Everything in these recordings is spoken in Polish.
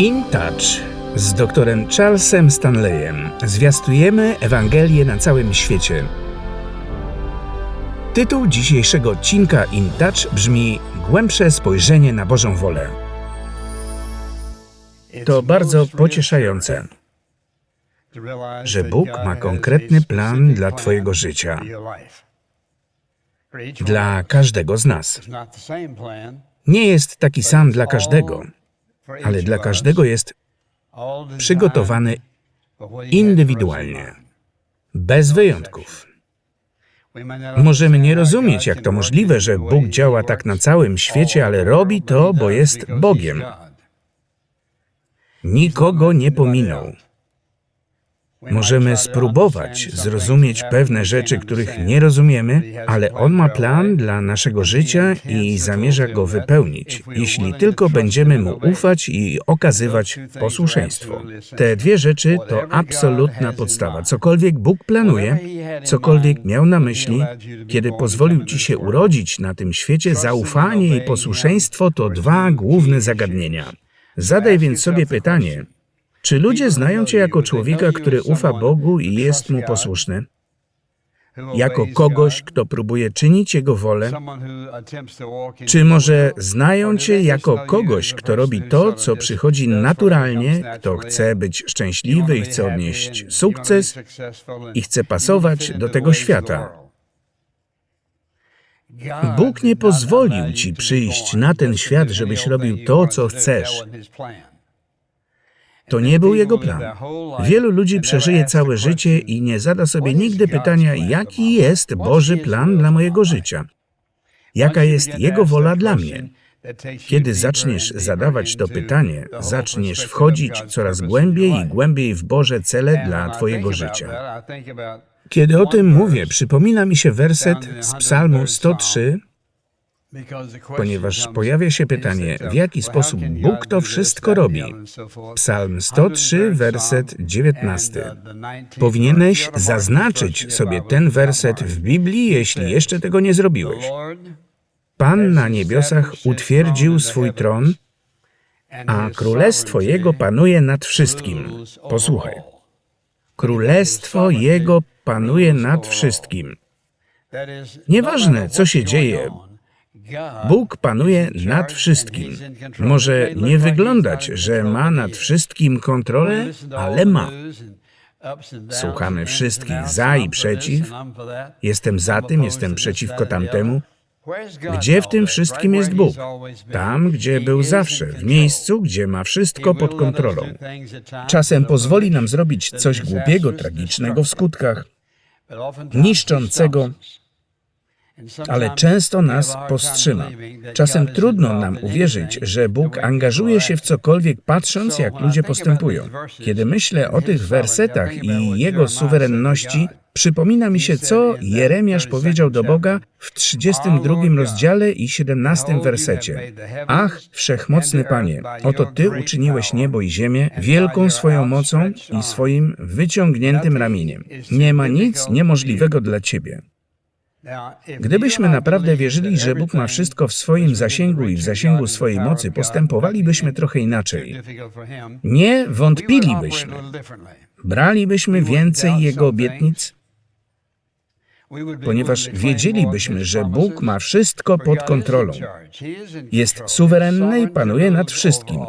In Touch z doktorem Charlesem Stanleyem zwiastujemy Ewangelię na całym świecie. Tytuł dzisiejszego odcinka In Touch brzmi Głębsze spojrzenie na Bożą wolę. To bardzo pocieszające, że Bóg ma konkretny plan dla Twojego życia, dla każdego z nas. Nie jest taki sam dla każdego, ale dla każdego jest przygotowany indywidualnie, bez wyjątków. Możemy nie rozumieć, jak to możliwe, że Bóg działa tak na całym świecie, ale robi to, bo jest Bogiem. Nikogo nie pominął. Możemy spróbować zrozumieć pewne rzeczy, których nie rozumiemy, ale On ma plan dla naszego życia i zamierza go wypełnić, jeśli tylko będziemy Mu ufać i okazywać posłuszeństwo. Te dwie rzeczy to absolutna podstawa. Cokolwiek Bóg planuje, cokolwiek miał na myśli, kiedy pozwolił Ci się urodzić na tym świecie, zaufanie i posłuszeństwo to dwa główne zagadnienia. Zadaj więc sobie pytanie, czy ludzie znają Cię jako człowieka, który ufa Bogu i jest Mu posłuszny? Jako kogoś, kto próbuje czynić Jego wolę? Czy może znają Cię jako kogoś, kto robi to, co przychodzi naturalnie, kto chce być szczęśliwy i chce odnieść sukces i chce pasować do tego świata? Bóg nie pozwolił Ci przyjść na ten świat, żebyś robił to, co chcesz. To nie był jego plan. Wielu ludzi przeżyje całe życie i nie zada sobie nigdy pytania, jaki jest Boży plan dla mojego życia. Jaka jest Jego wola dla mnie? Kiedy zaczniesz zadawać to pytanie, zaczniesz wchodzić coraz głębiej i głębiej w Boże cele dla Twojego życia. Kiedy o tym mówię, przypomina mi się werset z Psalmu 103, ponieważ pojawia się pytanie, w jaki sposób Bóg to wszystko robi. Psalm 103, werset 19. Powinieneś zaznaczyć sobie ten werset w Biblii, jeśli jeszcze tego nie zrobiłeś. Pan na niebiosach utwierdził swój tron, a królestwo Jego panuje nad wszystkim. Posłuchaj. Królestwo Jego panuje nad wszystkim. Nieważne, co się dzieje, Bóg panuje nad wszystkim. Może nie wyglądać, że ma nad wszystkim kontrolę, ale ma. Słuchamy wszystkich za i przeciw. Jestem za tym, jestem przeciwko tamtemu. Gdzie w tym wszystkim jest Bóg? Tam, gdzie był zawsze, w miejscu, gdzie ma wszystko pod kontrolą. Czasem pozwoli nam zrobić coś głupiego, tragicznego w skutkach, niszczącego, ale często nas powstrzyma. Czasem trudno nam uwierzyć, że Bóg angażuje się w cokolwiek, patrząc, jak ludzie postępują. Kiedy myślę o tych wersetach i Jego suwerenności, przypomina mi się, co Jeremiasz powiedział do Boga w 32 rozdziale i 17 wersecie. Ach, wszechmocny Panie, oto Ty uczyniłeś niebo i ziemię wielką swoją mocą i swoim wyciągniętym ramieniem. Nie ma nic niemożliwego dla Ciebie. Gdybyśmy naprawdę wierzyli, że Bóg ma wszystko w swoim zasięgu i w zasięgu swojej mocy, postępowalibyśmy trochę inaczej. Nie wątpilibyśmy. Bralibyśmy więcej Jego obietnic, ponieważ wiedzielibyśmy, że Bóg ma wszystko pod kontrolą. Jest suwerenny i panuje nad wszystkim.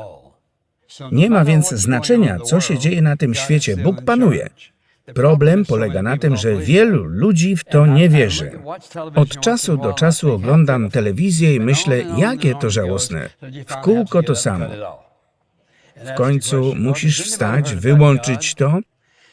Nie ma więc znaczenia, co się dzieje na tym świecie. Bóg panuje. Problem polega na tym, że wielu ludzi w to nie wierzy. Od czasu do czasu oglądam telewizję i myślę, jakie to żałosne. W kółko to samo. W końcu musisz wstać, wyłączyć to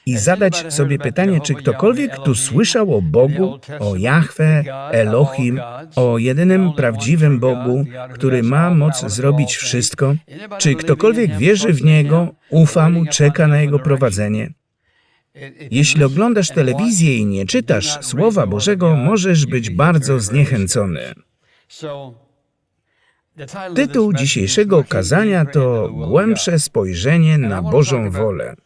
i zadać sobie pytanie, czy ktokolwiek tu słyszał o Bogu, o Jahwe, Elohim, o jedynym prawdziwym Bogu, który ma moc zrobić wszystko? Czy ktokolwiek wierzy w Niego, ufa Mu, czeka na Jego prowadzenie? Jeśli oglądasz telewizję i nie czytasz Słowa Bożego, możesz być bardzo zniechęcony. Tytuł dzisiejszego kazania to Głębsze spojrzenie na Bożą wolę.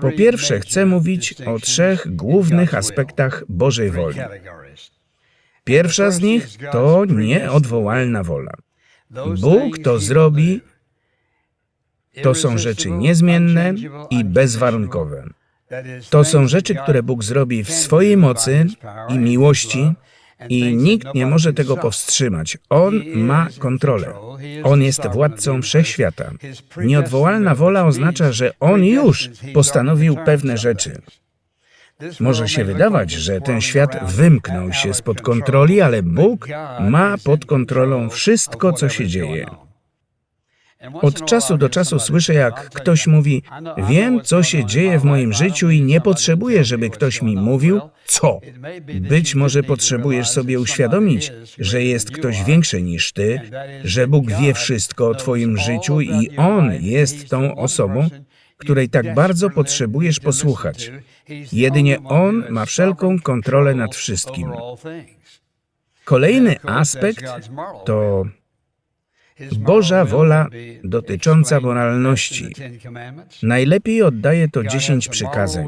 Po pierwsze, chcę mówić o trzech głównych aspektach Bożej woli. Pierwsza z nich to nieodwołalna wola. Bóg to zrobi To są rzeczy niezmienne i bezwarunkowe. To są rzeczy, które Bóg zrobi w swojej mocy i miłości, i nikt nie może tego powstrzymać. On ma kontrolę. On jest władcą wszechświata. Nieodwołalna wola oznacza, że on już postanowił pewne rzeczy. Może się wydawać, że ten świat wymknął się spod kontroli, ale Bóg ma pod kontrolą wszystko, co się dzieje. Od czasu do czasu słyszę, jak ktoś mówi: Wiem, co się dzieje w moim życiu i nie potrzebuję, żeby ktoś mi mówił, co. Być może potrzebujesz sobie uświadomić, że jest ktoś większy niż ty, że Bóg wie wszystko o Twoim życiu i On jest tą osobą, której tak bardzo potrzebujesz posłuchać. Jedynie On ma wszelką kontrolę nad wszystkim. Kolejny aspekt to Boża wola dotycząca moralności. Najlepiej oddaje to dziesięć przykazań.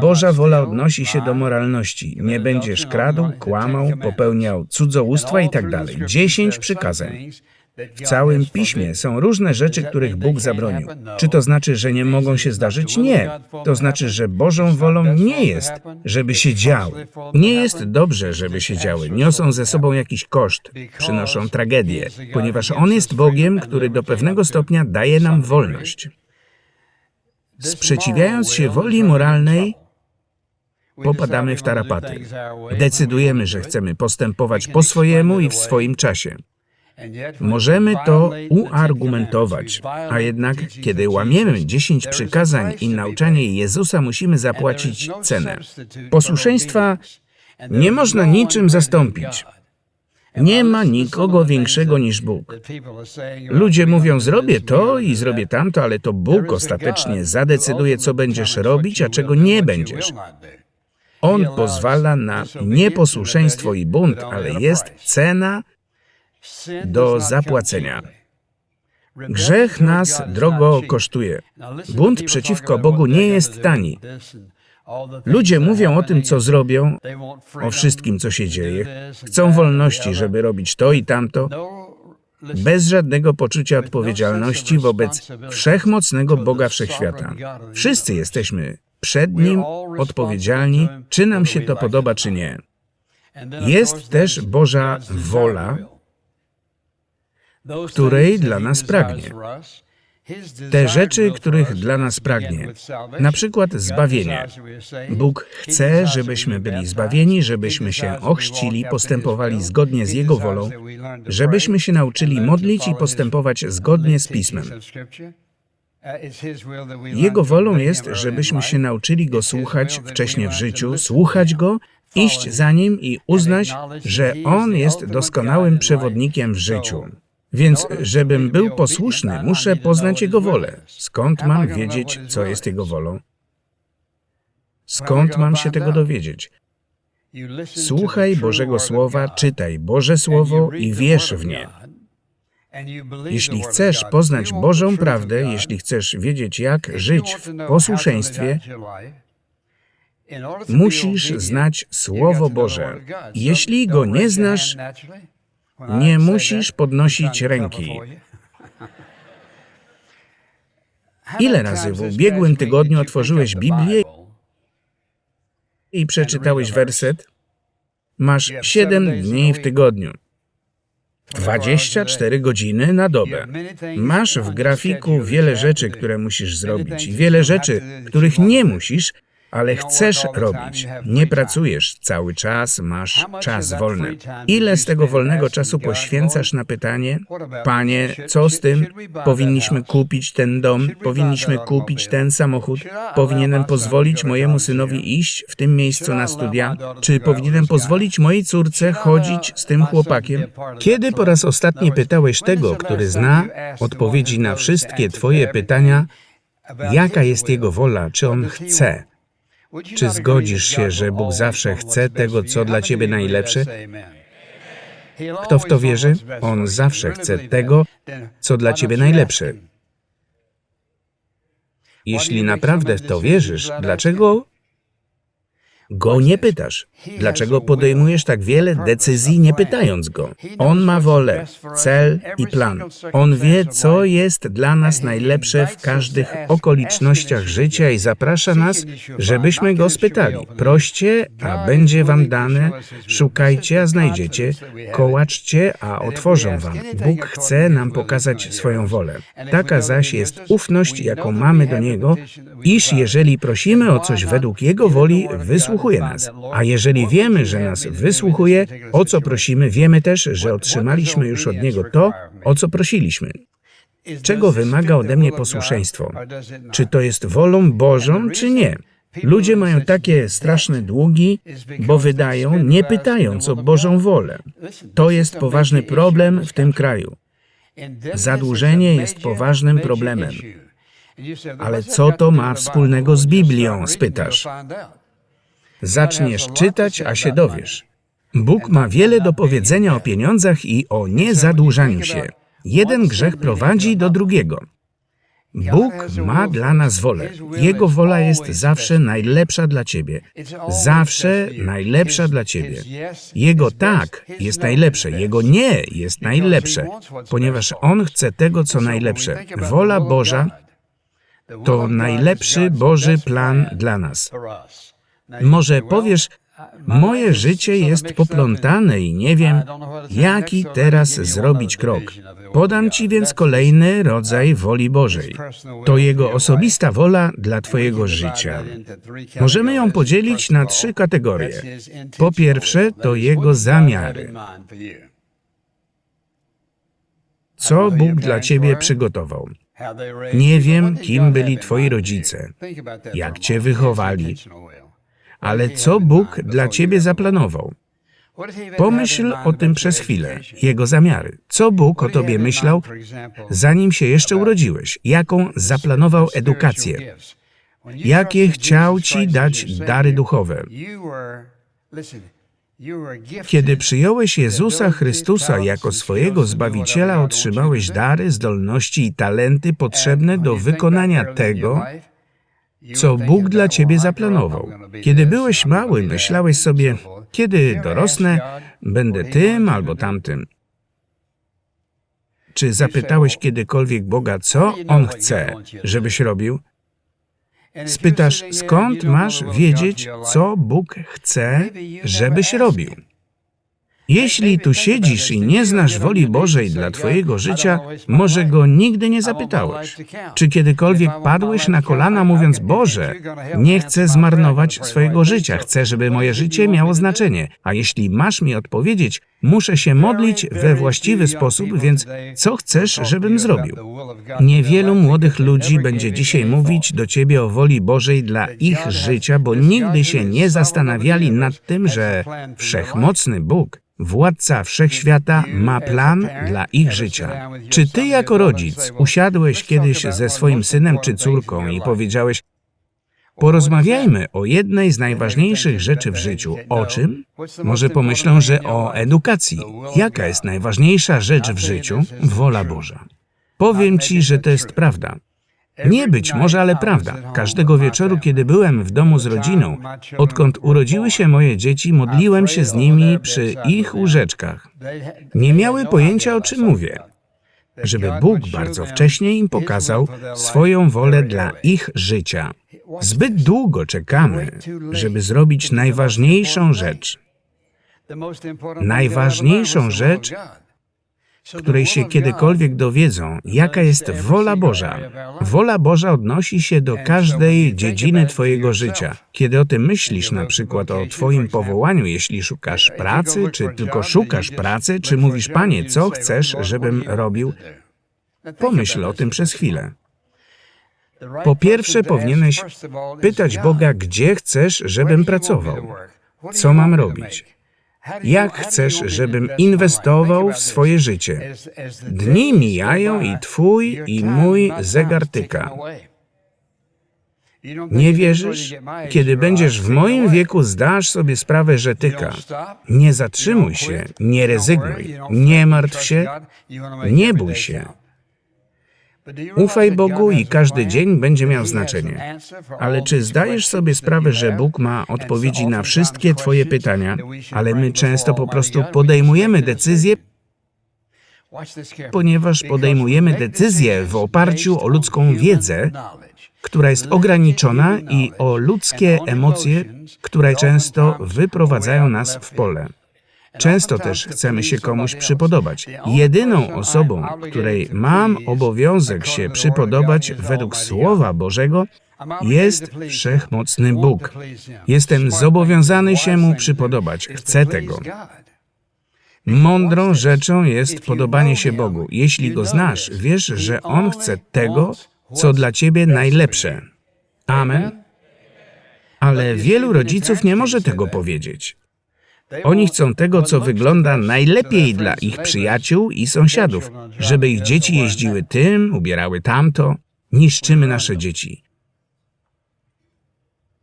Boża wola odnosi się do moralności. Nie będziesz kradł, kłamał, popełniał cudzołóstwa i tak. Dziesięć przykazań. W całym piśmie są różne rzeczy, których Bóg zabronił. Czy to znaczy, że nie mogą się zdarzyć? Nie. To znaczy, że Bożą wolą nie jest, żeby się działy. Nie jest dobrze, żeby się działy. Niosą ze sobą jakiś koszt, przynoszą tragedię, ponieważ On jest Bogiem, który do pewnego stopnia daje nam wolność. Sprzeciwiając się woli moralnej, popadamy w tarapaty. Decydujemy, że chcemy postępować po swojemu i w swoim czasie. Możemy to uargumentować, a jednak kiedy łamiemy dziesięć przykazań i nauczanie Jezusa, musimy zapłacić cenę. Posłuszeństwa nie można niczym zastąpić. Nie ma nikogo większego niż Bóg. Ludzie mówią, zrobię to i zrobię tamto, ale to Bóg ostatecznie zadecyduje, co będziesz robić, a czego nie będziesz. On pozwala na nieposłuszeństwo i bunt, ale jest cena do zapłacenia. Grzech nas drogo kosztuje. Bunt przeciwko Bogu nie jest tani. Ludzie mówią o tym, co zrobią, o wszystkim, co się dzieje. Chcą wolności, żeby robić to i tamto, bez żadnego poczucia odpowiedzialności wobec wszechmocnego Boga Wszechświata. Wszyscy jesteśmy przed Nim odpowiedzialni, czy nam się to podoba, czy nie. Jest też Boża wola, której dla nas pragnie. Te rzeczy, których dla nas pragnie, na przykład zbawienie. Bóg chce, żebyśmy byli zbawieni, żebyśmy się ochrzcili, postępowali zgodnie z Jego wolą, żebyśmy się nauczyli modlić i postępować zgodnie z Pismem. Jego wolą jest, żebyśmy się nauczyli Go słuchać wcześniej w życiu, słuchać Go, iść za Nim i uznać, że On jest doskonałym przewodnikiem w życiu. Więc, żebym był posłuszny, muszę poznać Jego wolę. Skąd mam wiedzieć, co jest Jego wolą? Skąd mam się tego dowiedzieć? Słuchaj Bożego Słowa, czytaj Boże Słowo i wierz w nie. Jeśli chcesz poznać Bożą prawdę, jeśli chcesz wiedzieć, jak żyć w posłuszeństwie, musisz znać Słowo Boże. Jeśli go nie znasz, nie musisz podnosić ręki. Ile razy w ubiegłym tygodniu otworzyłeś Biblię i przeczytałeś werset? Masz siedem dni w tygodniu. 24 godziny na dobę. Masz w grafiku wiele rzeczy, które musisz zrobić, i wiele rzeczy, których nie musisz, ale chcesz robić. Nie pracujesz cały czas, masz czas wolny. Ile z tego wolnego czasu poświęcasz na pytanie, Panie, co z tym? Powinniśmy kupić ten dom, powinniśmy kupić ten samochód, powinienem pozwolić mojemu synowi iść w tym miejscu na studia, czy powinienem pozwolić mojej córce chodzić z tym chłopakiem? Kiedy po raz ostatni pytałeś tego, który zna odpowiedzi na wszystkie Twoje pytania, jaka jest Jego wola, czy On chce? Czy zgodzisz się, że Bóg zawsze chce tego, co dla ciebie najlepsze? Kto w to wierzy? On zawsze chce tego, co dla ciebie najlepsze. Jeśli naprawdę w to wierzysz, dlaczego Go nie pytasz. Dlaczego podejmujesz tak wiele decyzji, nie pytając go? On ma wolę, cel i plan. On wie, co jest dla nas najlepsze w każdych okolicznościach życia i zaprasza nas, żebyśmy go spytali. Proście, a będzie wam dane, szukajcie, a znajdziecie, kołaczcie, a otworzą wam. Bóg chce nam pokazać swoją wolę. Taka zaś jest ufność, jaką mamy do Niego, iż jeżeli prosimy o coś według Jego woli, wysłuchuje nas. A jeżeli wiemy, że nas wysłuchuje, o co prosimy, wiemy też, że otrzymaliśmy już od Niego to, o co prosiliśmy. Czego wymaga ode mnie posłuszeństwo? Czy to jest wolą Bożą, czy nie? Ludzie mają takie straszne długi, bo wydają, nie pytając o Bożą wolę. To jest poważny problem w tym kraju. Zadłużenie jest poważnym problemem. Ale co to ma wspólnego z Biblią, spytasz? Zaczniesz czytać, a się dowiesz. Bóg ma wiele do powiedzenia o pieniądzach i o niezadłużaniu się. Jeden grzech prowadzi do drugiego. Bóg ma dla nas wolę. Jego wola jest zawsze najlepsza dla ciebie. Zawsze najlepsza dla ciebie. Jego tak jest najlepsze, jego nie jest najlepsze, ponieważ On chce tego, co najlepsze. Wola Boża to najlepszy Boży plan dla nas. Może powiesz, moje życie jest poplątane i nie wiem, jaki teraz zrobić krok. Podam Ci więc kolejny rodzaj woli Bożej. To Jego osobista wola dla Twojego życia. Możemy ją podzielić na trzy kategorie. Po pierwsze, to Jego zamiary. Co Bóg dla Ciebie przygotował? Nie wiem, kim byli Twoi rodzice, jak Cię wychowali, ale co Bóg dla Ciebie zaplanował? Pomyśl o tym przez chwilę, Jego zamiary. Co Bóg o Tobie myślał, zanim się jeszcze urodziłeś? Jaką zaplanował edukację? Jakie chciał Ci dać dary duchowe? Kiedy przyjąłeś Jezusa Chrystusa jako swojego Zbawiciela, otrzymałeś dary, zdolności i talenty potrzebne do wykonania tego, co Bóg dla ciebie zaplanował. Kiedy byłeś mały, myślałeś sobie, kiedy dorosnę, będę tym albo tamtym. Czy zapytałeś kiedykolwiek Boga, co On chce, żebyś robił? Spytasz, skąd masz wiedzieć, co Bóg chce, żebyś robił? Jeśli tu siedzisz i nie znasz woli Bożej dla Twojego życia, może go nigdy nie zapytałeś. Czy kiedykolwiek padłeś na kolana mówiąc, Boże, nie chcę zmarnować swojego życia, chcę, żeby moje życie miało znaczenie, a jeśli masz mi odpowiedzieć, muszę się modlić we właściwy sposób, więc co chcesz, żebym zrobił? Niewielu młodych ludzi będzie dzisiaj mówić do Ciebie o woli Bożej dla ich życia, bo nigdy się nie zastanawiali nad tym, że wszechmocny Bóg Władca wszechświata ma plan dla ich życia. Czy ty jako rodzic usiadłeś kiedyś ze swoim synem czy córką i powiedziałeś, Porozmawiajmy o jednej z najważniejszych rzeczy w życiu. O czym? Może pomyślą, że o edukacji. Jaka jest najważniejsza rzecz w życiu? Wola Boża. Powiem ci, że to jest prawda. Nie być może, ale prawda. Każdego wieczoru, kiedy byłem w domu z rodziną, odkąd urodziły się moje dzieci, modliłem się z nimi przy ich łóżeczkach. Nie miały pojęcia, o czym mówię. Żeby Bóg bardzo wcześnie im pokazał swoją wolę dla ich życia. Zbyt długo czekamy, żeby zrobić najważniejszą rzecz. Najważniejszą rzecz, której się kiedykolwiek dowiedzą, jaka jest wola Boża. Wola Boża odnosi się do każdej dziedziny Twojego życia. Kiedy o tym myślisz, na przykład o Twoim powołaniu, jeśli szukasz pracy, czy tylko szukasz pracy, czy mówisz, Panie, co chcesz, żebym robił, pomyśl o tym przez chwilę. Po pierwsze, powinieneś pytać Boga, gdzie chcesz, żebym pracował. Co mam robić? Jak chcesz, żebym inwestował w swoje życie? Dni mijają i twój i mój zegar tyka. Nie wierzysz? Kiedy będziesz w moim wieku, zdasz sobie sprawę, że tyka. Nie zatrzymuj się, nie rezygnuj, nie martw się, nie bój się. Ufaj Bogu i każdy dzień będzie miał znaczenie. Ale czy zdajesz sobie sprawę, że Bóg ma odpowiedzi na wszystkie Twoje pytania, ale my często po prostu podejmujemy decyzje, ponieważ podejmujemy decyzje w oparciu o ludzką wiedzę, która jest ograniczona i o ludzkie emocje, które często wyprowadzają nas w pole. Często też chcemy się komuś przypodobać. Jedyną osobą, której mam obowiązek się przypodobać według Słowa Bożego, jest wszechmocny Bóg. Jestem zobowiązany się mu przypodobać. Chcę tego. Mądrą rzeczą jest podobanie się Bogu. Jeśli go znasz, wiesz, że on chce tego, co dla ciebie najlepsze. Amen. Ale wielu rodziców nie może tego powiedzieć. Oni chcą tego, co wygląda najlepiej dla ich przyjaciół i sąsiadów, żeby ich dzieci jeździły tym, ubierały tamto. Niszczymy nasze dzieci.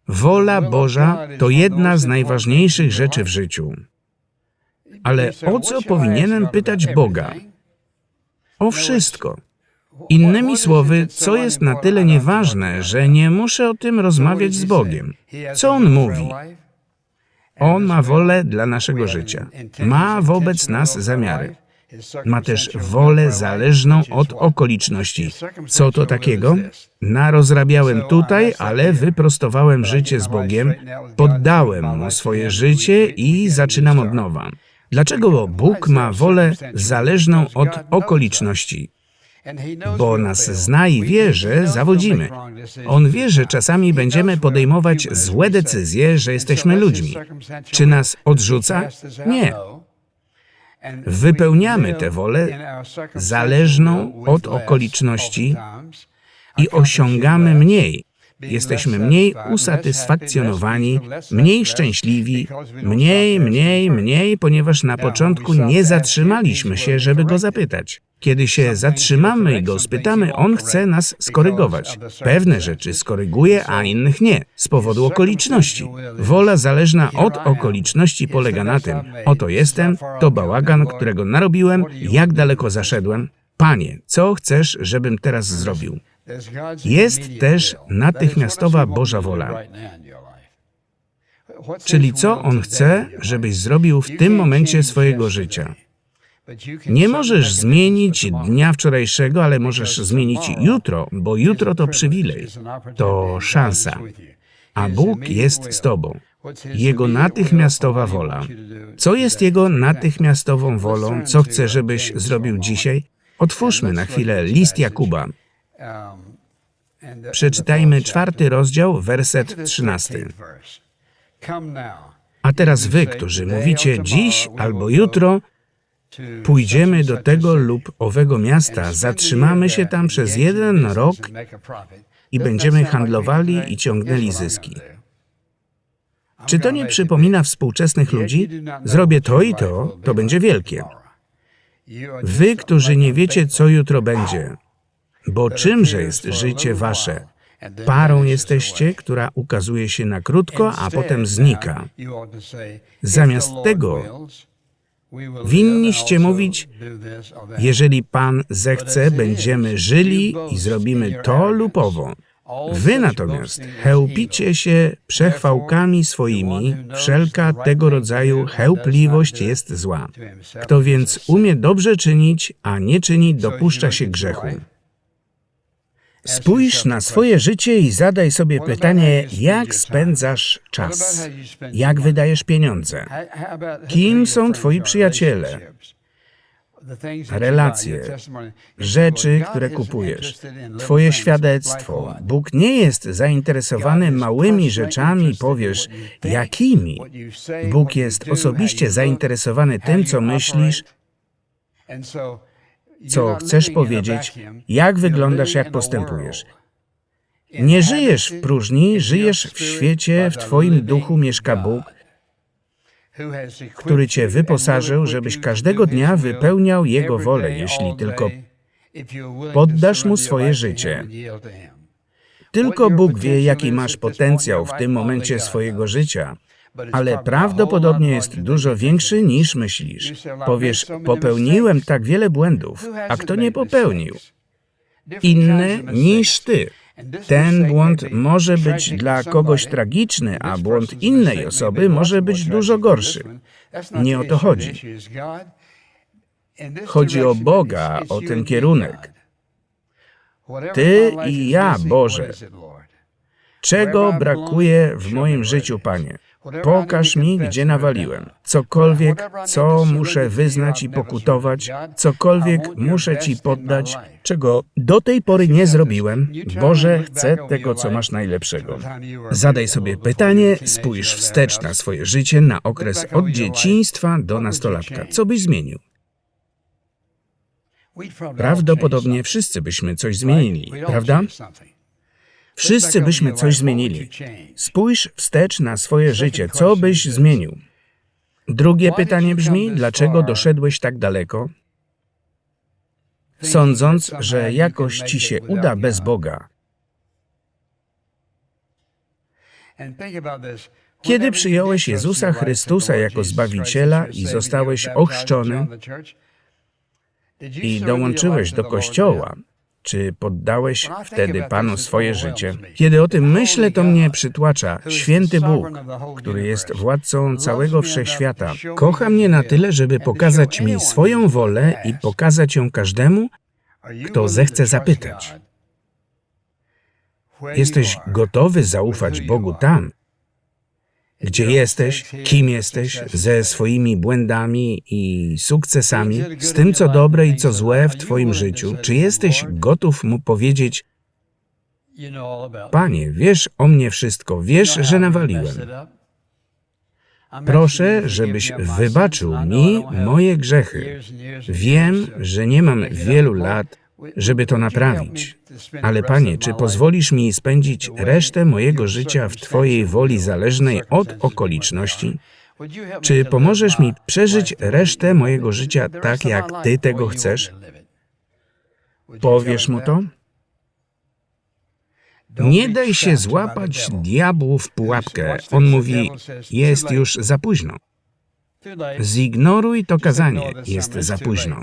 Wola Boża to jedna z najważniejszych rzeczy w życiu. Ale o co powinienem pytać Boga? O wszystko. Innymi słowy, co jest na tyle nieważne, że nie muszę o tym rozmawiać z Bogiem? Co On mówi? On ma wolę dla naszego życia. Ma wobec nas zamiary. Ma też wolę zależną od okoliczności. Co to takiego? Narozrabiałem tutaj, ale wyprostowałem życie z Bogiem, poddałem Mu swoje życie i zaczynam od nowa. Dlaczego Bóg ma wolę zależną od okoliczności? Bo nas zna i wie, że zawodzimy. On wie, że czasami będziemy podejmować złe decyzje, że jesteśmy ludźmi. Czy nas odrzuca? Nie. Wypełniamy tę wolę zależną od okoliczności i osiągamy mniej. Jesteśmy mniej usatysfakcjonowani, mniej szczęśliwi, mniej, mniej, mniej, ponieważ na początku nie zatrzymaliśmy się, żeby go zapytać. Kiedy się zatrzymamy i go spytamy, on chce nas skorygować. Pewne rzeczy skoryguje, a innych nie, z powodu okoliczności. Wola zależna od okoliczności polega na tym, oto jestem, to bałagan, którego narobiłem, jak daleko zaszedłem. Panie, co chcesz, żebym teraz zrobił? Jest też natychmiastowa Boża wola. Czyli co On chce, żebyś zrobił w tym momencie swojego życia. Nie możesz zmienić dnia wczorajszego, ale możesz zmienić jutro, bo jutro to przywilej, to szansa. A Bóg jest z Tobą. Jego natychmiastowa wola. Co jest Jego natychmiastową wolą? Co chce, żebyś zrobił dzisiaj? Otwórzmy na chwilę list Jakuba. Przeczytajmy czwarty rozdział, werset trzynasty. A teraz wy, którzy mówicie dziś albo jutro, pójdziemy do tego lub owego miasta, zatrzymamy się tam przez jeden rok i będziemy handlowali i ciągnęli zyski. Czy to nie przypomina współczesnych ludzi? Zrobię to i to, to będzie wielkie. Wy, którzy nie wiecie, co jutro będzie, bo czymże jest życie wasze? Parą jesteście, która ukazuje się na krótko, a potem znika. Zamiast tego winniście mówić, jeżeli Pan zechce, będziemy żyli i zrobimy to lub owo. Wy natomiast chełpicie się przechwałkami swoimi, wszelka tego rodzaju chełpliwość jest zła. Kto więc umie dobrze czynić, a nie czyni, dopuszcza się grzechu. Spójrz na swoje życie i zadaj sobie pytanie, jak spędzasz czas, jak wydajesz pieniądze, kim są twoi przyjaciele, relacje, rzeczy, które kupujesz, Twoje świadectwo. Bóg nie jest zainteresowany małymi rzeczami, powiesz, jakimi. Bóg jest osobiście zainteresowany tym, co myślisz, co chcesz powiedzieć, jak wyglądasz, jak postępujesz. Nie żyjesz w próżni, żyjesz w świecie, w Twoim duchu mieszka Bóg, który Cię wyposażył, żebyś każdego dnia wypełniał Jego wolę, jeśli tylko poddasz Mu swoje życie. Tylko Bóg wie, jaki masz potencjał w tym momencie swojego życia, ale prawdopodobnie jest dużo większy niż myślisz. Powiesz, popełniłem tak wiele błędów, a kto nie popełnił? inne niż ty. Ten błąd może być dla kogoś tragiczny, a błąd innej osoby może być dużo gorszy. Nie o to chodzi. Chodzi o Boga, o ten kierunek. Ty i ja, Boże. Czego brakuje w moim życiu, Panie? Pokaż mi, gdzie nawaliłem. Cokolwiek, co muszę wyznać i pokutować, cokolwiek muszę Ci poddać, czego do tej pory nie zrobiłem. Boże, chcę tego, co masz najlepszego. Zadaj sobie pytanie, spójrz wstecz na swoje życie na okres od dzieciństwa do nastolatka. Co byś zmienił? Prawdopodobnie wszyscy byśmy coś zmienili, prawda? Wszyscy byśmy coś zmienili. Spójrz wstecz na swoje życie. Co byś zmienił? Drugie pytanie brzmi: dlaczego doszedłeś tak daleko? Sądząc, że jakoś ci się uda bez Boga. Kiedy przyjąłeś Jezusa Chrystusa jako Zbawiciela i zostałeś ochrzczony i dołączyłeś do Kościoła, czy poddałeś wtedy Panu swoje życie? Kiedy o tym myślę, to mnie przytłacza. Święty Bóg, który jest władcą całego wszechświata. Kocha mnie na tyle, żeby pokazać mi swoją wolę i pokazać ją każdemu, kto zechce zapytać. Jesteś gotowy zaufać Bogu tam, gdzie jesteś, kim jesteś, ze swoimi błędami i sukcesami, z tym, co dobre i co złe w Twoim życiu, czy jesteś gotów mu powiedzieć: Panie, wiesz o mnie wszystko, wiesz, że nawaliłem. Proszę, żebyś wybaczył mi moje grzechy. Wiem, że nie mam wielu lat, żeby to naprawić. Ale Panie, czy pozwolisz mi spędzić resztę mojego życia w Twojej woli zależnej od okoliczności? Czy pomożesz mi przeżyć resztę mojego życia tak, jak Ty tego chcesz? Powiesz mu to? Nie daj się złapać diabłu w pułapkę. On mówi, jest już za późno. Zignoruj to kazanie, jest za późno.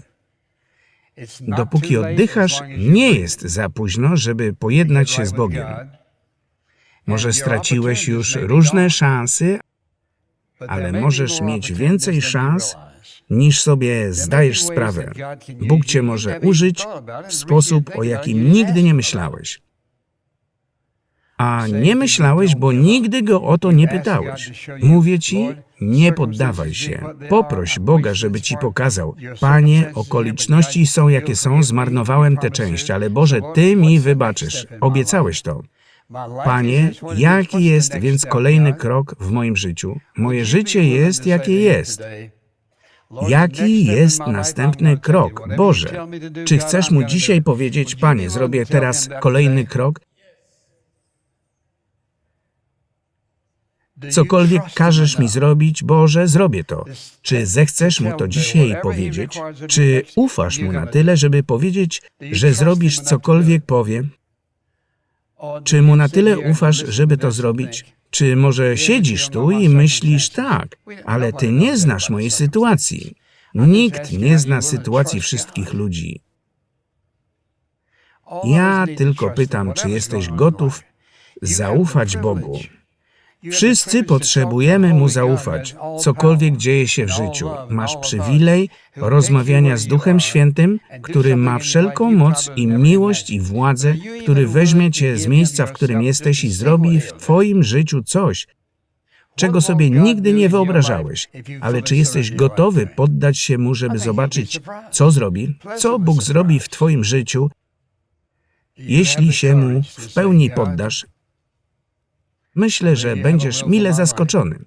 Dopóki oddychasz, nie jest za późno, żeby pojednać się z Bogiem. Może straciłeś już różne szanse, ale możesz mieć więcej szans, niż sobie zdajesz sprawę. Bóg cię może użyć w sposób, o jakim nigdy nie myślałeś. A nie myślałeś, bo nigdy go o to nie pytałeś. Mówię ci, nie poddawaj się. Poproś Boga, żeby ci pokazał. Panie, okoliczności są jakie są, zmarnowałem tę część, ale Boże, Ty mi wybaczysz. Obiecałeś to. Panie, jaki jest więc kolejny krok w moim życiu? Moje życie jest jakie jest. Jaki jest następny krok? Boże, czy chcesz mu dzisiaj powiedzieć, Panie, zrobię teraz kolejny krok? Cokolwiek każesz mi zrobić, Boże, zrobię to. Czy zechcesz mu to dzisiaj powiedzieć? Czy ufasz mu na tyle, żeby powiedzieć, że zrobisz cokolwiek powie? Czy mu na tyle ufasz, żeby to zrobić? Czy może siedzisz tu i myślisz tak, ale ty nie znasz mojej sytuacji. Nikt nie zna sytuacji wszystkich ludzi. Ja tylko pytam, czy jesteś gotów zaufać Bogu. Wszyscy potrzebujemy Mu zaufać, cokolwiek dzieje się w życiu. Masz przywilej rozmawiania z Duchem Świętym, który ma wszelką moc i miłość i władzę, który weźmie cię z miejsca, w którym jesteś i zrobi w Twoim życiu coś, czego sobie nigdy nie wyobrażałeś. Ale czy jesteś gotowy poddać się Mu, żeby zobaczyć, co zrobi, co Bóg zrobi w Twoim życiu, jeśli się Mu w pełni poddasz Myślę, że będziesz mile zaskoczony.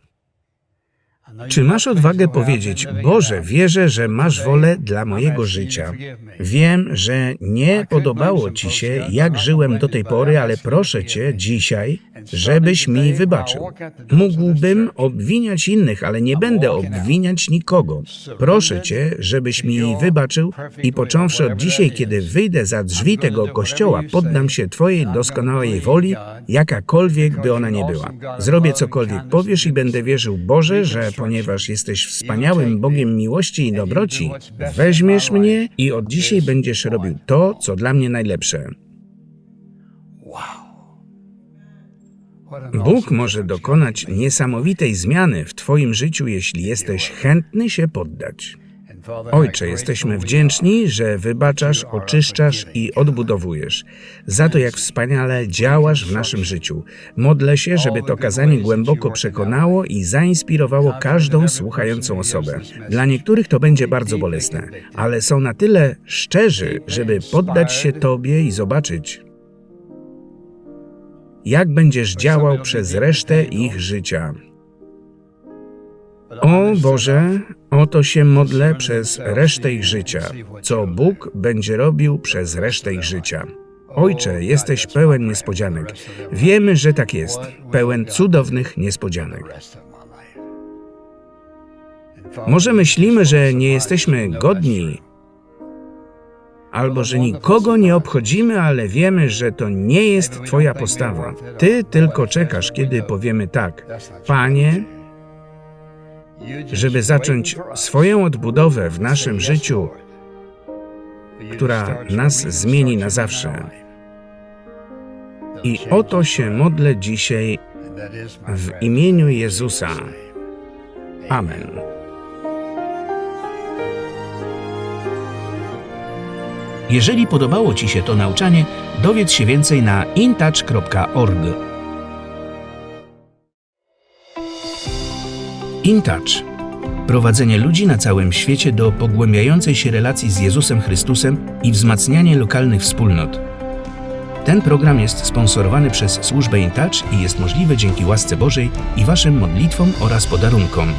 Czy masz odwagę powiedzieć, Boże, wierzę, że masz wolę dla mojego życia. Wiem, że nie podobało Ci się, jak żyłem do tej pory, ale proszę Cię dzisiaj, żebyś mi wybaczył. Mógłbym obwiniać innych, ale nie będę obwiniać nikogo. Proszę Cię, żebyś mi wybaczył i począwszy od dzisiaj, kiedy wyjdę za drzwi tego kościoła, poddam się Twojej doskonałej woli, jakakolwiek by ona nie była. Zrobię cokolwiek powiesz i będę wierzył, Boże, że ponieważ jesteś wspaniałym Bogiem miłości i dobroci, weźmiesz mnie i od dzisiaj będziesz robił to, co dla mnie najlepsze. Bóg może dokonać niesamowitej zmiany w Twoim życiu, jeśli jesteś chętny się poddać. Ojcze, jesteśmy wdzięczni, że wybaczasz, oczyszczasz i odbudowujesz. Za to, jak wspaniale działasz w naszym życiu. Modlę się, żeby to kazanie głęboko przekonało i zainspirowało każdą słuchającą osobę. Dla niektórych to będzie bardzo bolesne, ale są na tyle szczerzy, żeby poddać się Tobie i zobaczyć, jak będziesz działał przez resztę ich życia. O Boże, o to się modlę przez resztę ich życia, co Bóg będzie robił przez resztę ich życia. Ojcze, jesteś pełen niespodzianek. Wiemy, że tak jest, pełen cudownych niespodzianek. Może myślimy, że nie jesteśmy godni, albo że nikogo nie obchodzimy, ale wiemy, że to nie jest Twoja postawa. Ty tylko czekasz, kiedy powiemy tak. Panie, żeby zacząć swoją odbudowę w naszym życiu, która nas zmieni na zawsze. I o to się modlę dzisiaj w imieniu Jezusa. Amen. Jeżeli podobało Ci się to nauczanie, dowiedz się więcej na intouch.org. InTouch. Prowadzenie ludzi na całym świecie do pogłębiającej się relacji z Jezusem Chrystusem i wzmacnianie lokalnych wspólnot. Ten program jest sponsorowany przez służbę InTouch i jest możliwy dzięki łasce Bożej i Waszym modlitwom oraz podarunkom.